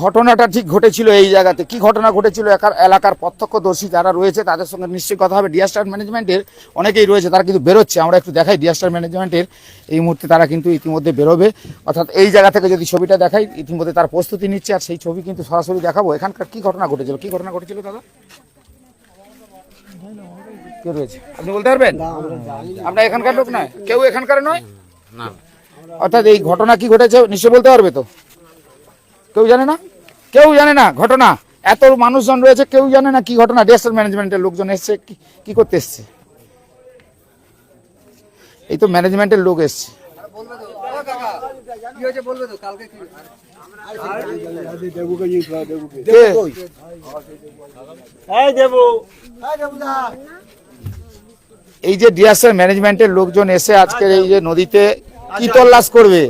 ঘটনাটা ঠিক ঘটেছিল এই জায়গাতে। কি ঘটনা ঘটেছিল? এলাকার প্রত্যক্ষদর্শী যারা রয়েছে, তাদের সঙ্গে নিশ্চয়ই কথা হবে। ডিয়াস্টার ম্যানেজমেন্টের অনেকেই রয়েছে, তারা কিন্তু বেরোচ্ছে। আমরা একটু দেখাই ডিয়াস্টার ম্যানেজমেন্টের এই মুহূর্তে তারা কিন্তু ইতিমধ্যে বেরোবে। অর্থাৎ এই জায়গা থেকে যদি ছবিটা দেখাই, ইতিমধ্যে তার প্রস্তুতি নিচ্ছে। আর সেই ছবি কিন্তু সরাসরি দেখাবো। এখানকার কি ঘটনা ঘটেছিল? কি ঘটনা ঘটেছিল দাদা? কে রয়েছে? আপনি বলতে পারবেন? আপনার এখানকার লোক নয়? কেউ এখানকার নয়? না। অর্থাৎ এই ঘটনা কি ঘটেছে নিশ্চয় বলতে পারবে তো? কেউ জানে না? কেউ জানে না ঘটনা? এত মানুষজন রয়েছে কেউ জানে না কি ঘটনা? ডিএসএল ম্যানেজমেন্টের লোকজন এসছে কি- কি করতে এসছে? এই তো ম্যানেজমেন্টের লোক এসছে। কে? এই যে ডিএসএল ম্যানেজমেন্টের লোকজন এসে আজকের এই যে নদীতে কি তল্লাশ করবে?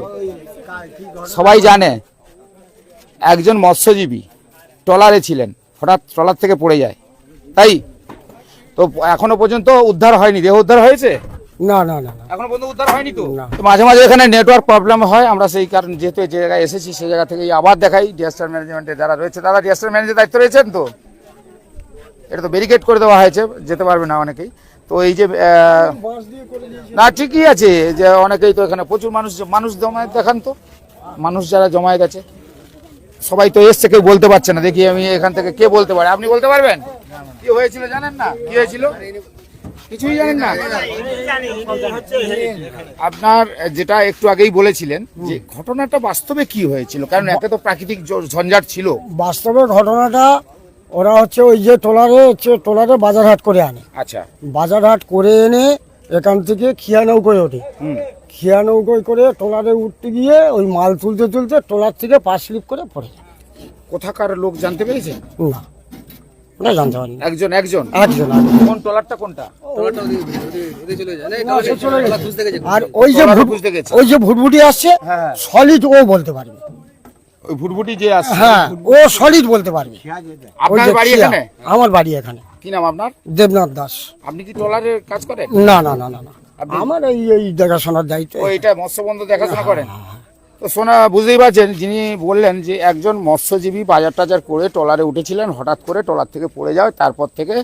সবাই জানে। একজন মৎস্যজীবী ট্রলারে ছিলেন হঠাৎ ট্রলার থেকে পড়ে যায়। তাই? তো এখনও পর্যন্ত উদ্ধার হয়নি। দেহ উদ্ধার হয়েছে? না না না এখনও পর্যন্ত উদ্ধার হয়নি তো? তো মাঝে মাঝে এখানে নেটওয়ার্ক প্রবলেম হয়। আমরা সেই কারণ যেহেতু যে জায়গায় এসেছি সেই জায়গা থেকে আবার দেখাই। ডিএসটার ম্যানেজমেন্টে যারা রয়েছে তারা ডিএসটার ম্যানেজের দায়িত্ব রয়েছেন তো? এটা তো ব্যারিকেড করে দেওয়া হয়েছে। যেতে পারবে না অনেকেই। তো এই যে না ঠিকই আছে যে অনেকেই তো এখানে প্রচুর মানুষ মানুষ জমায়েত দেখান তো। মানুষ যারা জমায়েত আছে সবাই তো এসছে কেউ বলতে পারছে না। দেখি আমি এখান থেকে কে বলতে পারে। আপনি বলতে পারবেন? কি হয়েছিল জানেন না? কি হয়েছিল? কিছুই জানেন না? আপনার যেটা একটু আগেই বলেছিলেন যে ঘটনাটা বাস্তবে কি হয়েছিল? কারণ একে তো প্রাকৃতিক ঝঞ্ঝাট ছিল। বাস্তবে ঘটনাটা ওরা হচ্ছে ওই যে ট্রলারে হচ্ছে ট্রলারে বাজারহাট করে আনে। আচ্ছা। বাজারহাট করে এনে এখান থেকে খিয়া নৌকোয় ওঠে। হুম। খিয়া নৌকোয় করে ট্রলারে উঠতে গিয়ে ওই মাল তুলতে তুলতে ট্রলার থেকে পা স্লিপ করে পড়ে যায়। কোথাকার লোক জানতে পেরেছে? না। ওটা জানতে পারিনি। একজন একজন? একজন কোন ট্রলারটা কোনটা? আর ওই যে। ওই যে ভুটভুটি আসছে হ্যাঁ। সলিড ও বলতে পারবে। ভুটভুটি যে আসছে হ্যাঁ ও সলিড বলতে পারবে। আপনার বাড়ি এখানে? আমার বাড়ি এখানে। কি নাম আপনার? দেবনাথ দাস। আপনি কি ট্রলারের কাজ করেন? না না না না না। আমার এই এই দেখাশোনার দায়িত্ব। ও এটা মৎস্যবন্ধ দেখাশোনা করেন? তো সোনা বুঝতেই পারছেন যিনি বললেন যে একজন মৎস্যজীবী বাজার টাজার করে ট্রলারে উঠেছিলেন হঠাৎ করে ট্রলার থেকে পড়ে যায় তারপর থেকে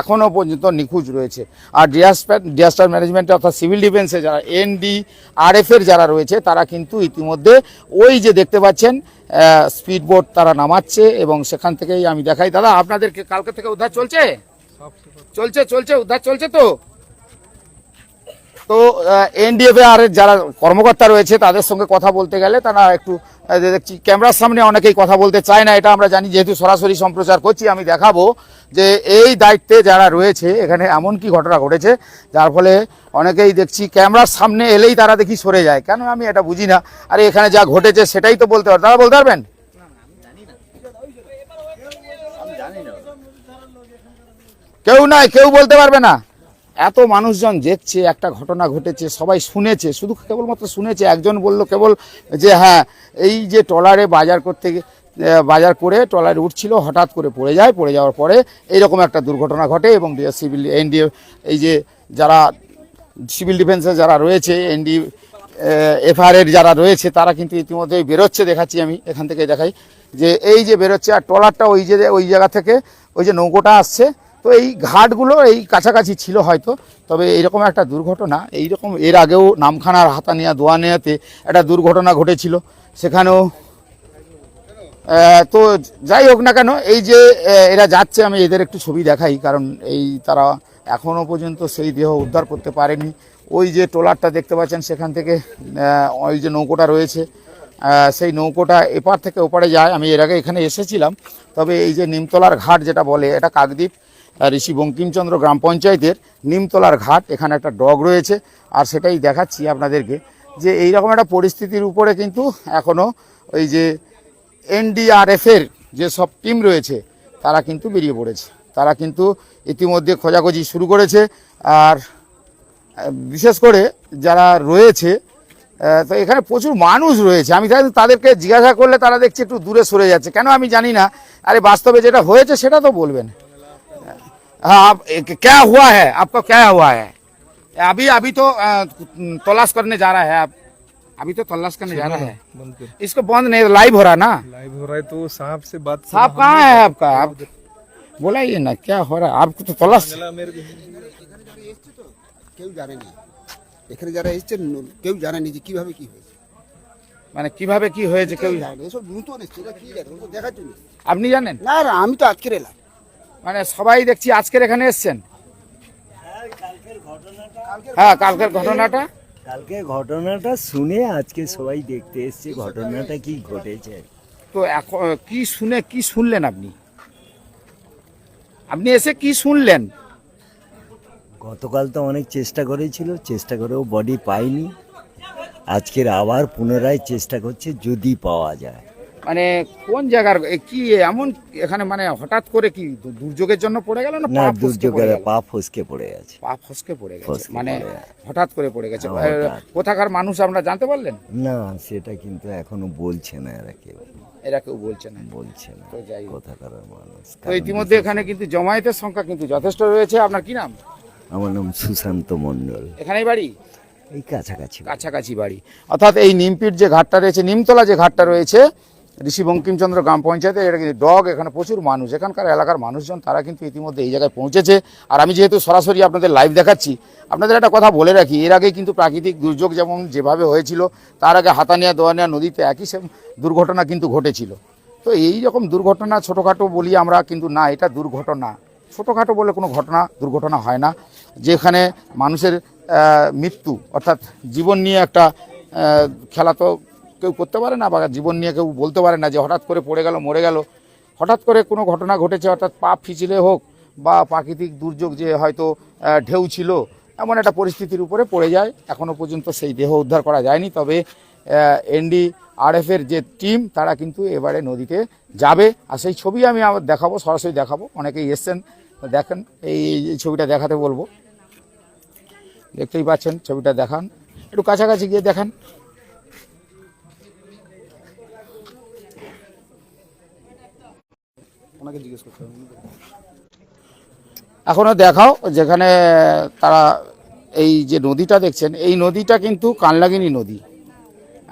এখনও পর্যন্ত নিখোঁজ রয়েছে। আর ডিয়াস্টার ডিয়াস্টার ম্যানেজমেন্টে অর্থাৎ সিভিল ডিফেন্সে যারা এনডি আরএফের যারা রয়েছে তারা কিন্তু ইতিমধ্যে ওই যে দেখতে পাচ্ছেন স্পিড বোট তারা নামাচ্ছে এবং সেখান থেকেই আমি দেখাই। দাদা আপনাদেরকে কালকে থেকে উদ্ধার চলছে? চলছে চলছে উদ্ধার চলছে তো? তো এনডিএফএ আর যারা কর্মকর্তা রয়েছে, তাদের সঙ্গে কথা বলতে গেলে তারা একটু দেখছি ক্যামেরার সামনে অনেকেই কথা বলতে চায় না, এটা আমরা জানি, যেহেতু সরাসরি সম্প্রচার করছি, আমি দেখাবো যে এই দায়িত্বে যারা রয়েছে, এখানে এমন কি ঘটনা ঘটেছে, যার ফলে অনেকেই দেখছি ক্যামেরার সামনে এলেই তারা দেখি সরে যায়। কেন আমি এটা বুঝি না? আরে, এখানে যা ঘটেছে, সেটাই তো বলতে পারবেন তারা বলতে পারবেন? কেউ নাই, কেউ বলতে পারবে না। এত মানুষজন দেখছে, একটা ঘটনা ঘটেছে, সবাই শুনেছে, শুধু কেবলমাত্র শুনেছে, একজন বলল কেবল যে হ্যাঁ এই যে ট্রলারে বাজার করতে বাজার করে ট্রলারে উঠছিল, হঠাৎ করে পড়ে যায়, পড়ে যাওয়ার পরে এইরকম একটা দুর্ঘটনা ঘটে এবং সিভিল এনডিএ এই যে যারা সিভিল ডিফেন্সে যারা রয়েছে, এনডি এফআইআর যারা রয়েছে, তারা কিন্তু ইতিমধ্যেই বেরোচ্ছে, দেখাচ্ছি আমি এখান থেকে দেখাই, যে এই যে বেরোচ্ছে, আর ট্রলারটা ওই যে, ওই জায়গা থেকে, ওই যে নৌকোটা আসছে তো এই ঘাটগুলো এই কাছাকাছি ছিল হয়তো, তবে এইরকম একটা দুর্ঘটনা, এইরকম এর আগেও নামখানার হাতানিয়া, দোয়ানিয়াতে একটা দুর্ঘটনা ঘটেছিল। সেখানেও তো যাই হোক না কেন, এই যে এরা যাচ্ছে, আমি এদের একটু ছবি দেখাই, কারণ এই তারা এখনও পর্যন্ত সেই দেহ উদ্ধার করতে পারেনি। ওই যে ট্রলারটা দেখতে পাচ্ছেন সেখান থেকে ওই যে নৌকোটা রয়েছে সেই নৌকোটা এপার থেকে ওপারে যায়। আমি এর আগে এখানে এসেছিলাম, তবে এই যে নিমতলার ঘাট যেটা বলে, এটা কাকদ্বীপ। ঋষি বঙ্কিমচন্দ্র গ্রাম পঞ্চায়েতের নিমতলার ঘাট, এখানে একটা ডগ রয়েছে। আর সেটাই দেখাচ্ছি আপনাদেরকে যে এইরকম একটা পরিস্থিতির উপরে কিন্তু এখনও ওই যে এনডিআরএফের যে সব টিম রয়েছে, তারা কিন্তু বেরিয়ে পড়েছে। তারা কিন্তু ইতিমধ্যে খোঁজাখুঁজি শুরু করেছে। আর বিশেষ করে যারা রয়েছে তো এখানে প্রচুর মানুষ রয়েছে। আমি তাদেরকে জিজ্ঞাসা করলে তারা দেখছি একটু দূরে সরে যাচ্ছে। কেন আমি জানি না। আরে বাস্তবে যেটা হয়েছে সেটা তো বলবেন। হ্যাঁ আপ- এ- क्या हुआ है आपका क्या हुआ है अभी अभी तो अ, तलाश करने जा रहा है अब अभी तो तलाश करने जा रहा है बंद कर इसको बंद नहीं लाइव हो रहा ना लाइव हो रहा है तो सांप से बात साहब कहाँ है आपका आप बोलाइए ना क्या हो रहा है आपको तो तलाश मिला मेरे को কেউ জানেনি এখানে যারা এসছেন কেউ জানেনি যে কিভাবে কি হয়েছে মানে কিভাবে কি হয়েছে কেউ জানে জানে এসব নতুন এসছে এরা কি জানে ওরা তো দেখার জন্য এসছে। আপনি জানেন না না আমি তো আজকের এলাম মানে সবাই দেখছি আজকের এখানে এসছেন। হ্যাঁ কালকের ঘটনাটা কালকে ঘটনাটা? শুনে আজকে সবাই দেখতে এসছে ঘটনাটা কি ঘটেছে। তো এখন কি শুনে কি শুনলেন আপনি? আপনি এসে কি শুনলেন? গতকাল তো অনেক চেষ্টা করেছিল চেষ্টা করেও বডি পাইনি। আজকের আবার পুনরায় চেষ্টা করছে যদি পাওয়া যায়। মানে কোন জায়গার কি এমন এখানে মানে হঠাৎ করে কি দুর্যোগের জন্য পড়ে গেল না না দুর্যোগের পা ফসকে পড়ে আছে পা ফসকে পড়ে গেছে। মানে হঠাৎ করে পড়ে গেছে। হ্যাঁ। কোথাকার মানুষ আমরা জানতে পারলেন? না সেটা কিন্তু এখনও বলছে না এরা কেউ। এরা কেউ বলছে না। বলছে না তো যাই কোথাকার মানুষ। তো ইতিমধ্যে এখানে কিন্তু জমায়েতের সংখ্যা কিন্তু যথেষ্ট রয়েছে। আপনার কি নাম? আমার নাম সুশান্ত মণ্ডল। এখানেই বাড়ি? এই কাছাকাছি কাছাকাছি বাড়ি। অর্থাৎ এই নিমপির যে ঘাটটা রয়েছে নিমতলা যে ঘাটটা রয়েছে ঋষি বঙ্কিমচন্দ্র গ্রাম পঞ্চায়েতে এটা কিন্তু ডগ, এখানে প্রচুর মানুষ। এখানকার এলাকার মানুষজন তারা কিন্তু ইতিমধ্যে এই জায়গায় পৌঁছেছে। আর আমি যেহেতু সরাসরি আপনাদের লাইভ দেখাচ্ছি, আপনাদের একটা কথা বলে রাখি, এর আগে কিন্তু প্রাকৃতিক দুর্যোগ যেমন যেভাবে হয়েছিল, তার আগে হাতানিয়া, দোয়ানিয়া নদীতে একই সেম দুর্ঘটনা কিন্তু ঘটেছিল। তো এই রকম দুর্ঘটনা ছোটোখাটো বলি আমরা কিন্তু না, এটা দুর্ঘটনা। ছোটোখাটো বলে কোনো ঘটনা, দুর্ঘটনা হয় না। যেখানে মানুষের মৃত্যু, অর্থাৎ জীবন নিয়ে একটা খেলা তো কেউ করতে পারে না বা জীবন নিয়ে কেউ বলতে পারে না যে হঠাৎ করে পড়ে গেল, মরে গেল। হঠাৎ করে কোনো ঘটনা ঘটেছে, অর্থাৎ পা ফিচিলে হোক বা প্রাকৃতিক দুর্যোগ যে হয়তো ঢেউ ছিল, এমন একটা পরিস্থিতির উপরে পড়ে যায়। এখনও পর্যন্ত সেই দেহ উদ্ধার করা যায়নি। তবে এনডি আরএফের যে টিম, তারা কিন্তু এবারে নদীতে যাবে। আর সেই ছবি আমি আবার দেখাবো, সরাসরি দেখাবো। অনেকেই এসছেন, দেখেন এই ছবিটা দেখাতে বলব। দেখতেই পাচ্ছেন, ছবিটা দেখান। একটু কাছাকাছি গিয়ে দেখান। ওনাকে জিজ্ঞেস করতে এখনও দেখাও, যেখানে তারা এই যে নদীটা দেখছেন, এই নদীটা কিন্তু কানলাগিনী নদী।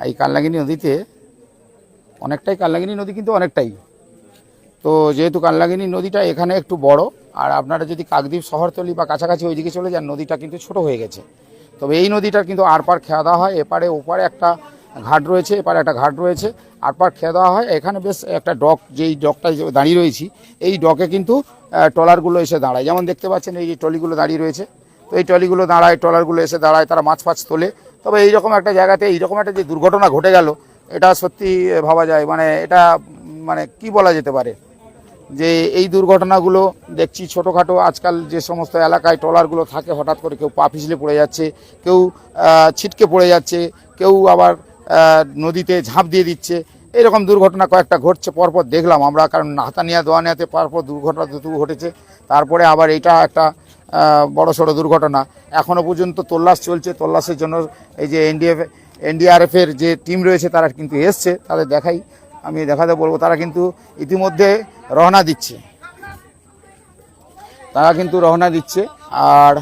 এই কানলাগিনী নদীতে অনেকটাই কানলাগিনী নদী কিন্তু অনেকটাই। তো যেহেতু কানলাগিনী নদীটা এখানে একটু বড়, আর আপনারা যদি কাকদ্বীপ শহরতলি বা কাছাকাছি ওইদিকে চলে যান, নদীটা কিন্তু ছোট হয়ে গেছে। তবে এই নদীটার কিন্তু আরপার খেয়া দেওয়া হয়, এপারে ওপারে একটা ঘাট রয়েছে, এপারে একটা ঘাট রয়েছে। আরপার খেয়ে দেওয়া হয়। এখানে বেশ একটা ডক যেই ডকটা দাঁড়িয়ে রয়েছি, এই ডকে কিন্তু ট্রলারগুলো এসে দাঁড়ায়। যেমন দেখতে পাচ্ছেন, এই যে ট্রলিগুলো দাঁড়িয়ে রয়েছে। তো এই ট্রলিগুলো দাঁড়ায়, ট্রলারগুলো এসে দাঁড়ায়, তারা মাছ ফাছ তোলে। তবে এইরকম একটা জায়গাতে, এইরকম একটা যে দুর্ঘটনা ঘটে গেল, এটা সত্যি ভাবা যায়। মানে এটা মানে কি বলা যেতে পারে? যে এই দুর্ঘটনাগুলো দেখছি ছোটোখাটো। আজকাল যে সমস্ত এলাকায় ট্রলারগুলো থাকে, হঠাৎ করে কেউ পা পিছলে পড়ে যাচ্ছে, কেউ ছিটকে পড়ে যাচ্ছে, কেউ আবার নদীতে ঝাঁপ দিয়ে দিচ্ছে। এরকম দুর্ঘটনা কয়েকটা ঘটছে, পরপর দেখলাম আমরা, কারণ হাতানিয়া দোয়ানিয়াতে পরপর দুর্ঘটনা দুটো ঘটেছে। তারপরে আবার এটা একটা বড় সড়ো দুর্ঘটনা। এখনও পর্যন্ত তল্লাশ চলছে, তল্লাশের জন্য এই যে এনডিএফ এনডিআরএফের যে টিম রয়েছে, তারা কিন্তু এসছে, তাদের দেখাই। আমি দেখাতে বলব, তারা কিন্তু ইতিমধ্যে রওনা দিচ্ছে। তারা কিন্তু রওনা দিচ্ছে, আর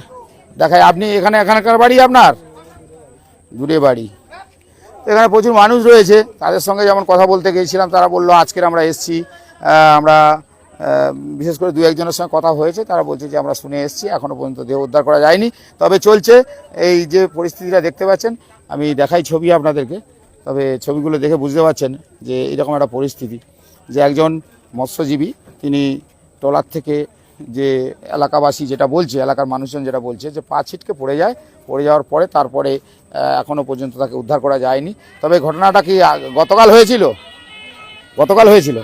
দেখাই, আপনি এখানে, এখানকার বাড়ি আপনার? দূরে বাড়ি। এখানে প্রচুর মানুষ রয়েছে। তাদের সঙ্গে যেমন কথা বলতে গিয়েছিলাম, তারা বলল আজকের আমরা এসছি আমরা বিশেষ করে দু একজনের সঙ্গে কথা হয়েছে, তারা বলছে যে আমরা শুনে এসেছি এখনও পর্যন্ত দেহ উদ্ধার করা যায়নি। তবে চলছে, এই যে পরিস্থিতিটা দেখতে পাচ্ছেন, আমি দেখাই ছবি আপনাদেরকে, তবে ছবিগুলো দেখে বুঝতে পারছেন যে এরকম একটা পরিস্থিতি, যে একজন মৎস্যজীবী, তিনি ট্রলার থেকে যে এলাকাবাসী যেটা বলছে এলাকার মানুষজন যেটা বলছে যে পা ছিটকে পড়ে যায় পড়ে যাওয়ার পরে তারপরে আহ, এখনও পর্যন্ত তাকে উদ্ধার করা যায়নি। তবে ঘটনাটা কি গতকাল হয়েছিল? গতকাল হয়েছিল।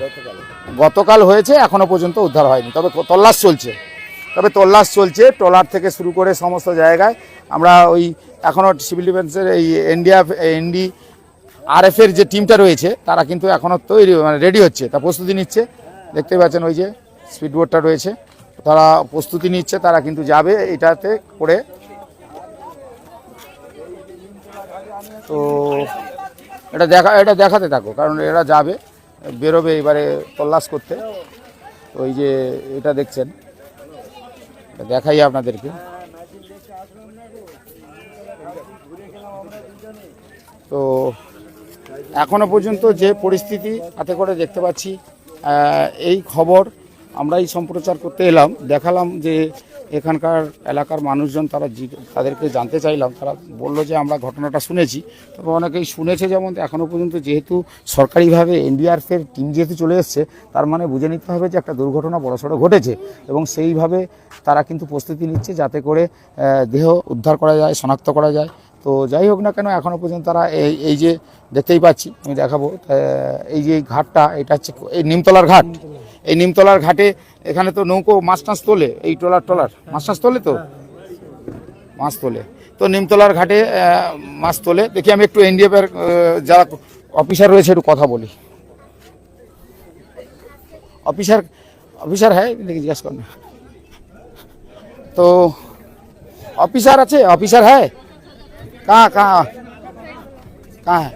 গতকাল হয়েছে এখনও পর্যন্ত উদ্ধার হয়নি। তবে তল্লাশ চলছে। তবে তল্লাশ চলছে ট্রলার থেকে শুরু করে সমস্ত জায়গায়। আমরা ওই এখনও সিভিল ডিফেন্সের এই এনডিএফ এনডি আরএফের যে টিমটা রয়েছে তারা কিন্তু এখনও তৈরি মানে রেডি হচ্ছে। তা প্রস্তুতি নিচ্ছে। দেখতে পাচ্ছেন ওই যে স্পিডবোটটা রয়েছে। তারা প্রস্তুতি নিচ্ছে, তারা কিন্তু যাবে এটাতে করে। তো এটা দেখা, এটা দেখাতে থাকো, কারণ এরা যাবে, বেরোবে এবারে তল্লাশ করতে। ওই যে এটা দেখছেন দেখাই আপনাদেরকে। তো এখনও পর্যন্ত যে পরিস্থিতি হাতে করে দেখতে পাচ্ছি এই খবর আমরাই সম্প্রচার করতে এলাম, দেখালাম যে এখানকার এলাকার মানুষজন তারা তাদেরকে জানতে চাইলাম, তারা বলল যে আমরা ঘটনাটা শুনেছি। তবে অনেকেই শুনেছে যেমন এখনও পর্যন্ত যেহেতু সরকারিভাবে এনডিআরএফের টিম যেহেতু চলে এসছে, তার মানে বুঝে নিতে হবে যে একটা দুর্ঘটনা বড়সড় ঘটেছে এবং সেইভাবে তারা কিন্তু প্রস্তুতি নিচ্ছে যাতে করে দেহ উদ্ধার করা যায়, শনাক্ত করা যায়। তো যাই হোক না কেন এখনও পর্যন্ত তারা এই এই যে দেখতেই পাচ্ছি, আমি দেখাবো এই যে এই ঘাটটা, এটা হচ্ছে এই নিমতলার ঘাট। এই নিমতলার ঘাটে এখানে তো নৌকো মাছ টাছ তোলে এই ট্রলার ট্রলার মাছ টাছ তোলে তো মাছ তোলে তো নিমতলার ঘাটে আহ, মাছ তোলে দেখি আমি একটু এনডিএফ এর আহ, যারা অফিসার রয়েছে একটু কথা বলি অফিসার অফিসার হ্যাঁ দেখি জিজ্ঞাসা কর না তো ऑफिसर अच्छे ऑफिसर है कहाँ कहाँ कहाँ है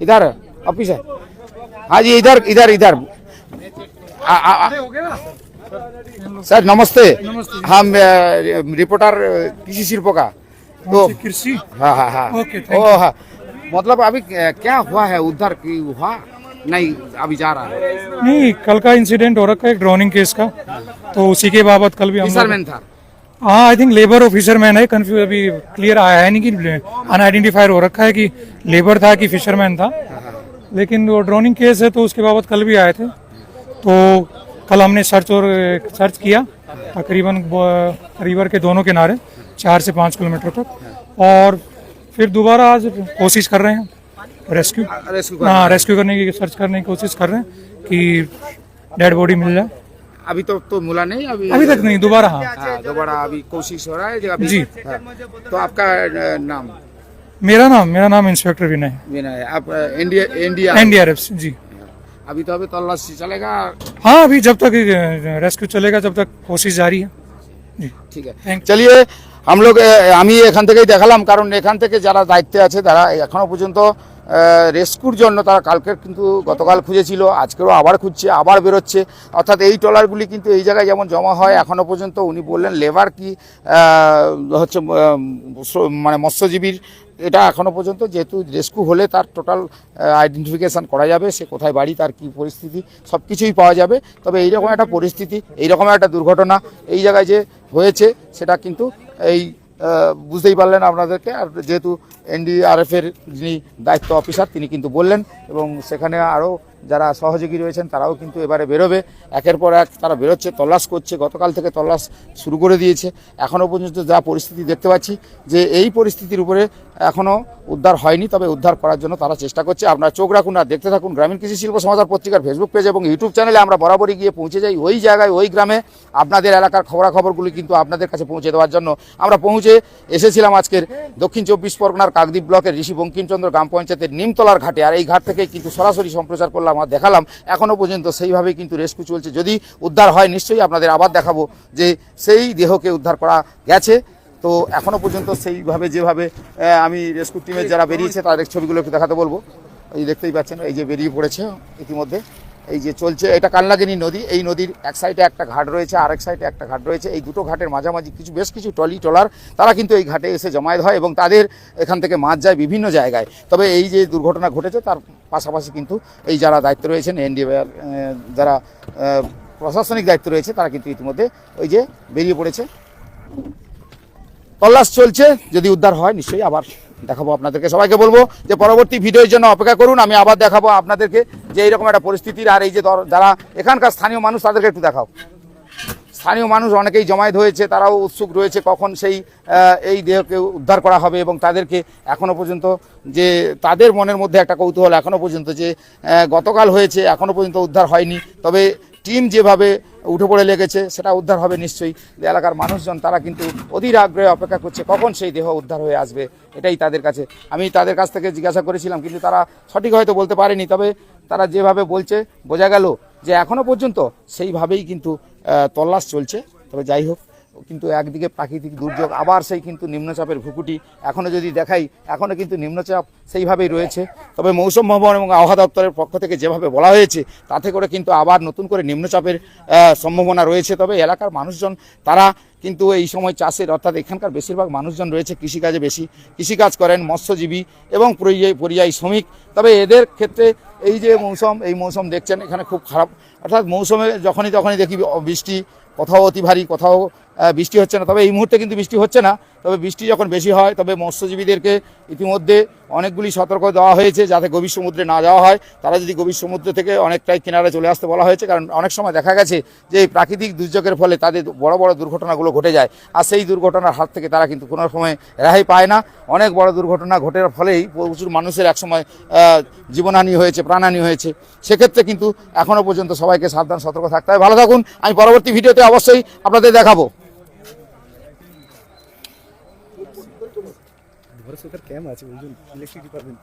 इधर ऑफिसर हाँ जी इधर इधर इधर आ, आ, आ, सर नमस्ते। हम रिपोर्टर कृषि शिल्प का तो कृषि? हाँ हाँ हाँ। ओ हाँ। मतलब अभी क्या हुआ है? उधर की हुआ? नहीं अभी जा रहा है। नहीं कल का इंसिडेंट हो रखा है ड्रोनिंग केस का। तो उसी के बाबत कल भी हम था। हाँ आई थिंक लेबर और फिशरमैन है। कंफ्यूज अभी क्लियर आया है नहीं कि अनआइडेंटिफाइड हो रखा है कि लेबर था कि फिशरमैन था। लेकिन वो ड्रोनिंग केस है तो उसके बाबत कल भी आए थे। तो कल हमने सर्च और सर्च किया तकरीबन रिवर के दोनों किनारे चार से पाँच किलोमीटर तक और फिर दोबारा आज कोशिश कर रहे हैं रेस्क्यू। रेस्क्यू हाँ रेस्क्यू करने की सर्च करने की कोशिश कर रहे हैं कि डेड बॉडी मिल जाए। अभी तो तो मिला नहीं अभी अभी तक नहीं दोबारा हाँ। हाँ दोबारा अभी कोशिश हो रहा है अभी जी। हाँ। तो आपका नाम? मेरा नाम मेरा नाम इंस्पेक्टर विनय है। विनय है। आप इंडिया इंडिया एनडीआरएफ जी। अभी तो अभी तलाशी चलेगा हाँ अभी जब तक रेस्क्यू चलेगा जब तक कोशिश जारी है जी ঠিক আছে Thank you. চলিয়ে हम लोग এ, আমি এখান থেকেই দেখালাম কারণ এখান থেকে যারা দায়িত্বে আছে তারা এখনো পর্যন্ত রেস্কুর জন্য তারা কালকে কিন্তু গতকাল খুঁজেছিল আজকেরও আবার খুঁজছে আবার বেরোচ্ছে অর্থাৎ এই ট্রলারগুলি কিন্তু এই জায়গায় যেমন জমা হয় এখনো পর্যন্ত উনি বললেন লেবার কি আহ, হচ্ছে আহ, স- মানে মৎস্যজীবীর এটা এখনও পর্যন্ত, যেহেতু রেস্কিউ হলে তার টোটাল আইডেন্টিফিকেশান করা যাবে, সে কোথায় বাড়ি, তার কি পরিস্থিতি সব কিছুই পাওয়া যাবে। তবে এইরকম একটা পরিস্থিতি, এইরকম একটা দুর্ঘটনা এই জায়গায় যে হয়েছে, সেটা কিন্তু এই বুঝতেই পারলেন আপনাদেরকে। আর যেহেতু এনডিআরএফের যিনি দায়িত্ব অফিসার, তিনি কিন্তু বললেন, এবং সেখানে আরও যারা সহযোগী রয়েছেন, তারাও কিন্তু এবারে বেরোবে। একের পর এক তারা বেরোচ্ছে, তল্লাশ করছে, গতকাল থেকে তল্লাশ শুরু করে দিয়েছে। এখনও পর্যন্ত যা পরিস্থিতি দেখতে পাচ্ছি, যে এই পরিস্থিতির উপরে এখনও উদ্ধার হয়নি, তবে উদ্ধার করার জন্য তারা চেষ্টা করছে। আপনারা চোখ রাখুন আর দেখতে থাকুন গ্রামীণ কৃষি শিল্প সমাচার পত্রিকার ফেসবুক পেজ এবং ইউটিউব চ্যানেলে আমরা বরাবরই গিয়ে পৌঁছে যাই ওই জায়গায়, ওই গ্রামে। আপনাদের এলাকার খবরাখবরগুলি কিন্তু আপনাদের কাছে পৌঁছে দেওয়ার জন্য আমরা পৌঁছে এসেছিলাম আজকের দক্ষিণ চব্বিশ পরগনার কাকদ্বীপ ব্লকের ঋষি বঙ্কিমচন্দ্র গ্রাম পঞ্চায়েতের নিমতলার ঘাটে। আর এই ঘাট থেকে কিন্তু সরাসরি সম্প্রচার করলাম আর দেখালাম। এখনও পর্যন্ত সেইভাবেই কিন্তু রেস্কিউ চলছে। যদি উদ্ধার হয়, নিশ্চয়ই আপনাদের আবার দেখাবো যে সেই দেহকে উদ্ধার করা গেছে। তো এখনও পর্যন্ত সেইভাবে যেভাবে আমি রেস্কিউ টিমের যারা বেরিয়েছে, তাদের ছবিগুলো একটু দেখাতে বলব। এই দেখতেই পাচ্ছেন, এই যে বেরিয়ে পড়েছে ইতিমধ্যে। এই যে চলছে, এটা কালনাগিনী নদী, এই নদীর এক সাইডে একটা ঘাট রয়েছে আর এক সাইডে একটা ঘাট রয়েছে। এই দুটো ঘাটের মাঝামাঝি কিছু, বেশ কিছু টলি টলার তারা কিন্তু এই ঘাটে এসে জমায়েত হয় এবং তাদের এখান থেকে মাছ যায় বিভিন্ন জায়গায়। তবে এই যে দুর্ঘটনা ঘটেছে, তার পাশাপাশি কিন্তু এই যারা দায়িত্ব রয়েছেন এনডিএর যারা প্রশাসনিক দায়িত্ব রয়েছে, তারা কিন্তু ইতিমধ্যে ওই যে বেরিয়ে পড়েছে। তল্লাশ চলছে, যদি উদ্ধার হয়, নিশ্চয়ই আবার দেখাবো আপনাদেরকে। সবাইকে বলব যে পরবর্তী ভিডিওর জন্য অপেক্ষা করুন, আমি আবার দেখাবো আপনাদেরকে যে এইরকম একটা পরিস্থিতির আর এই যে যারা এখানকার স্থানীয় মানুষ, তাদেরকে একটু দেখাও। স্থানীয় মানুষ অনেকেই জমায়েত হয়েছে, তারাও উৎসুক রয়েছে কখন সেই এই দেহকে উদ্ধার করা হবে এবং তাদেরকে এখনও পর্যন্ত যে তাদের মনের মধ্যে একটা কৌতূহল এখনও পর্যন্ত যে গতকাল হয়েছে, এখনও পর্যন্ত উদ্ধার হয়নি। তবে টিম যেভাবে উঠে পড়ে লেগেছে, সেটা উদ্ধার হবে নিশ্চয়ই। এলাকার মানুষজন, তারা কিন্তু অধীর আগ্রহে অপেক্ষা করছে, কখন সেই দেহ উদ্ধার হয়ে আসবে, এটাই তাদের কাছে। আমি তাদের কাছ থেকে জিজ্ঞাসা করেছিলাম, কিন্তু তারা সঠিক হয়তো বলতে পারেনি, তবে তারা যেভাবে বলছে, বোঝা গেল যে এখনও পর্যন্ত সেইভাবেই কিন্তু তল্লাশ চলছে। তবে যাই হোক। কিন্তু একদিকে প্রাকৃতিক দুর্যোগ, আবার সেই কিন্তু নিম্নচাপের ভুকুটি। এখনও যদি দেখাই এখনও কিন্তু নিম্নচাপ সেইভাবেই রয়েছে। তবে মৌসুম ভবন এবং আবহাওয়া দপ্তরের পক্ষ থেকে যেভাবে বলা হয়েছে, তাতে করে কিন্তু আবার নতুন করে নিম্নচাপের সম্ভাবনা রয়েছে। তবে এলাকার মানুষজন, তারা কিন্তু এই সময় চাষের, অর্থাৎ এখানকার বেশিরভাগ মানুষজন রয়েছে কৃষিকাজে বেশি। কৃষিকাজ করেন মৎস্যজীবী এবং পরিযায়ী পরিযায়ী শ্রমিক। তবে এদের ক্ষেত্রে এই যে মৌসুম, এই মৌসুম দেখছেন, এখানে খুব খারাপ। অর্থাৎ মৌসুমে যখনই, তখনই দেখি বৃষ্টি, কোথাও অতি ভারী, কোথাও বৃষ্টি হচ্ছে না। তবে এই মুহূর্তে কিন্তু বৃষ্টি হচ্ছে না। তবে বৃষ্টি যখন বেশি হয়, তবে মৎস্যজীবীদেরকে ইতিমধ্যে অনেকগুলি সতর্ক দেওয়া হয়েছে যাতে গভীর সমুদ্রে না যাওয়া হয়। তারা যদি গভীর সমুদ্র থেকে অনেকটাই কিনারে চলে আসতে বলা হয়েছে, কারণ অনেক সময় দেখা গেছে যে এই প্রাকৃতিক দুর্যোগের ফলে তাদের বড় বড় দুর্ঘটনাগুলো ঘটে যায়। আর সেই দুর্ঘটনার হাত থেকে তারা কিন্তু কোনো সময় রেহাই পায় না। অনেক বড় দুর্ঘটনা ঘটার ফলেই প্রচুর মানুষের একসময় জীবনহানি হয়েছে প্রাণহানি হয়েছে। সেক্ষেত্রে কিন্তু এখনও পর্যন্ত সবাইকে সাবধান, সতর্ক থাকতে হবে। ভালো থাকুন। আমি পরবর্তী ভিডিওতে অবশ্যই আপনাদের দেখাবো। कैम আছে বুঝুন ইলেকট্রিক ডিপার্টমেন্ট